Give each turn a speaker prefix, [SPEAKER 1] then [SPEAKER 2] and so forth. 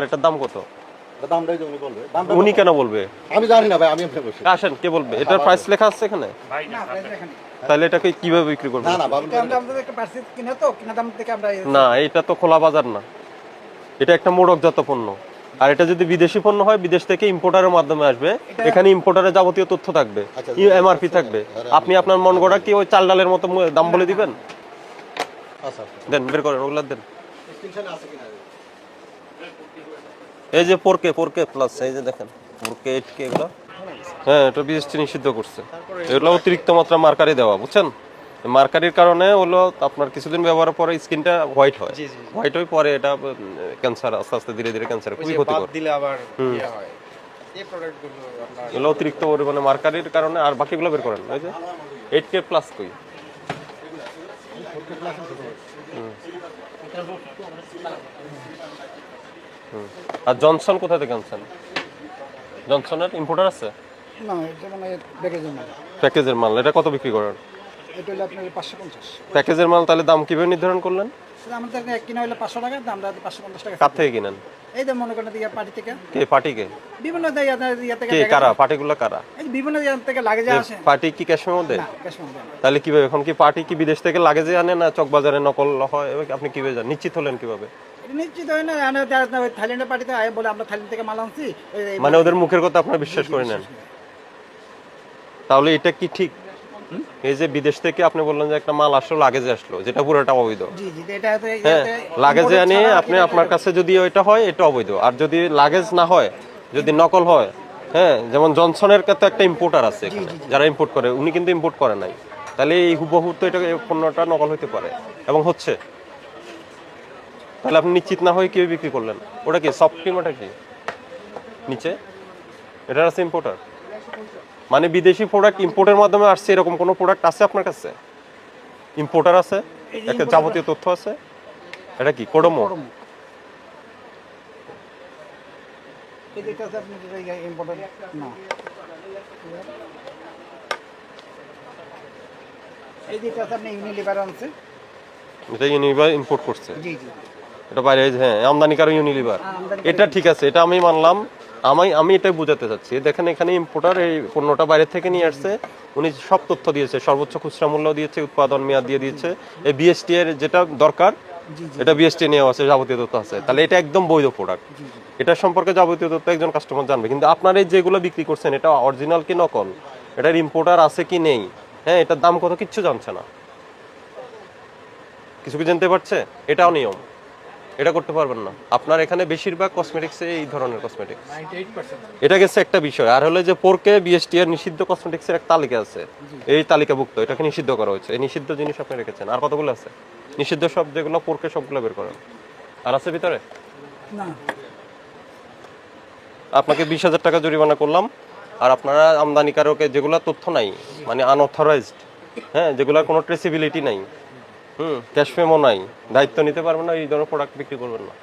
[SPEAKER 1] আর এটার দাম কত?
[SPEAKER 2] উনি বলবে। দামটা
[SPEAKER 1] উনি কেন বলবে?
[SPEAKER 2] আমি জানি না ভাই আমি
[SPEAKER 1] আসেন কে বলবে? এটার প্রাইস লেখা আছে এখানে? তাহলে এটাকে কীভাবে বিক্রি করবে
[SPEAKER 2] না না বাবু
[SPEAKER 3] আমরা আমাদের একটা পার্সেল কিনে তো কিনা দাম থেকে আমরা
[SPEAKER 1] না এটা তো খোলা বাজার না। এটা একটা মোড়কজাত পণ্য। আর এটা যদি বিদেশি পণ্য হয় বিদেশ থেকে ইম্পোর্টারের মাধ্যমে আসবে এখানে ইম্পোর্টারের যাবতীয় তথ্য থাকবে।
[SPEAKER 2] আচ্ছা,
[SPEAKER 1] এমআরপি থাকবে। আপনি আপনার মন গড়া কি ওই চাল ডালের মতো দাম বলে দিবেন?
[SPEAKER 2] আচ্ছা
[SPEAKER 1] দেন বের করেন ওগুলা দেন।
[SPEAKER 2] আছে কিনা?
[SPEAKER 1] এই যে four K four K plus এই যে দেখেন ফোর কে এইট কে এগুলো। হ্যাঁ এটা বিএসটি নিষিদ্ধ করছে। এগুলো অতিরিক্ত মাত্রা মার্কারি দেওয়া বুঝছেন? মার্কারির কারণে হলো আপনার কিছুদিন ব্যবহারের পরে স্কিনটা হোয়াইট হয়। হোয়াইট হয়ে পরে এটা ক্যান্সার আস্তে আস্তে ধীরে ধীরে ক্যান্সার খুবই ক্ষতিকর।
[SPEAKER 3] দিলে আবার ইয়ে হয়। এই প্রোডাক্টগুলো আপনার
[SPEAKER 1] এগুলো অতিরিক্ত পরিমাণে মার্কারির কারণে আর বাকিগুলো বের করেন ওই যে এইট কে প্লাস কই? হুম। আর জনসন কোথা থেকে আনছেন? জনসনের ইম্পোর্টার আছে?
[SPEAKER 3] না এটা মানে প্যাকেজের মাল।
[SPEAKER 1] প্যাকেজের মাল এটা কত বিক্রি করেন?
[SPEAKER 3] এটা হলো আপনার পাঁচশো পঞ্চাশ।
[SPEAKER 1] প্যাকেজের মাল তাহলে দাম কীভাবে নির্ধারণ করলেন?
[SPEAKER 3] সেটা আমাদের কিনা হলো পাঁচশো টাকা দামটা পাঁচশো পঞ্চাশ টাকা।
[SPEAKER 1] কার থেকে কিনেন?
[SPEAKER 3] এই যে মনে করেন ইয়া পার্টি থেকে।
[SPEAKER 1] কে পার্টিকে
[SPEAKER 3] বিভিন্ন জায়গা ইয়া থেকে
[SPEAKER 1] কে কারা? পার্টিগুলো কারা?
[SPEAKER 3] এই বিভিন্ন জায়গা থেকে লাগে যা আসে।
[SPEAKER 1] পার্টি কি ক্যাশের মধ্যে?
[SPEAKER 3] না ক্যাশ অন
[SPEAKER 1] তাহলে কীভাবে? এখন কি পার্টি কি বিদেশ থেকে লাগে লাগেজে আনে না চকবাজারে নকল হয়? আপনি কীভাবে জানেন? নিশ্চিত হলেন কীভাবে?
[SPEAKER 3] নিশ্চিত হয় না থাইল্যান্ডের পার্টিতে আয় বলে আমরা থাইল্যান্ড থেকে মাল আনছি
[SPEAKER 1] মানে ওদের মুখের কথা আপনারা বিশ্বাস করে নেন। তাহলে এটা কি ঠিক? এই যে বিদেশ থেকে আপনি বললেন যে একটা মাল আসলো লাগেজে আসলো যেটা পুরোটা অবৈধ।
[SPEAKER 3] এটা
[SPEAKER 1] হ্যাঁ লাগেজে আনে আপনি আপনার কাছে যদি ওইটা হয় এটা অবৈধ। আর যদি লাগেজ না হয় যদি নকল হয় হ্যাঁ যেমন জনসনের কাছে একটা ইম্পোর্টার আছে যারা ইম্পোর্ট করে উনি কিন্তু ইম্পোর্ট করে নাই। তাহলে এই হুবহু তো এটা পণ্যটা নকল হতে পারে। এবং হচ্ছে তাহলে আপনি নিশ্চিত না হয়ে কি বিক্রি করলেন? ওটা কি সফট ক্রিম ওটা কি? নিচে? এটা আছে ইম্পোর্টার মানে বিদেশি প্রোডাক্ট ইম্পোর্টের মাধ্যমে আসছে এরকম কোনো প্রোডাক্ট আছে আপনার কাছে? ইম্পোর্টার আছে একটা যাবতীয় তথ্য আছে? এটা কি কোডোমো
[SPEAKER 3] এটা ইউনিলিভার
[SPEAKER 1] ইম্পোর্ট করছে।
[SPEAKER 3] জি জি।
[SPEAKER 1] এটা বাইরে হ্যাঁ আমদানিকারক ইউনিলিভার এটা ঠিক আছে এটা আমি মানলাম। আমি আমি এটাই বোঝাতে চাচ্ছি। দেখেন এখানে ইম্পোর্টার এই পণ্যটা বাইরে থেকে নিয়ে আসছে। উনি সব তথ্য দিয়েছে সর্বোচ্চ খুচরা মূল্য দিয়েছে উৎপাদন মেয়াদ দিয়ে দিয়েছে। এই বিএসটি এর যেটা দরকার এটা বিএসটি নেওয়া আছে যাবতীয় তথ্য আছে। তাহলে এটা একদম বৈধ প্রোডাক্ট এটা সম্পর্কে যাবতীয় তথ্য একজন কাস্টমার জানবে। কিন্তু আপনার এই যেগুলো বিক্রি করছেন এটা অরিজিনাল কি নকল? এটার ইম্পোর্টার আছে কি নেই? হ্যাঁ এটার দাম কত কিচ্ছু জানছে না। কিছু কি জানতে পারছে? এটাও নিয়ম। এটা করতে পারবেন না। আপনার এখানে বেশিরভাগ কসমেটিক্সে এই ধরনের কসমেটিক্স এটা গেছে একটা বিষয়। আর হলো যে পোরকে বিএসটি এর নিষিদ্ধ কসমেটিক্সের একটা তালিকা আছে। এই তালিকাভুক্ত এটাকে নিষিদ্ধ করা হয়েছে। এই নিষিদ্ধ জিনিস আপনি রেখেছেন। আর কতগুলো আছে? নিষিদ্ধ সব যেগুলো পোরকে সবগুলো বের করেন। আর আছে ভিতরে?
[SPEAKER 3] না।
[SPEAKER 1] আপনাকে বিশ হাজার টাকা জরিমানা করলাম। আর আপনারা আমদানিকারকে যেগুলো তথ্য নাই মানে আনঅথরাইজড হ্যাঁ যেগুলোর কোনো ট্রেসিবিলিটি নাই। ক্যাশ পেমও নাই। দায়িত্ব নিতে পারবেন না এই ধরনের প্রোডাক্ট বিক্রি করবেন না।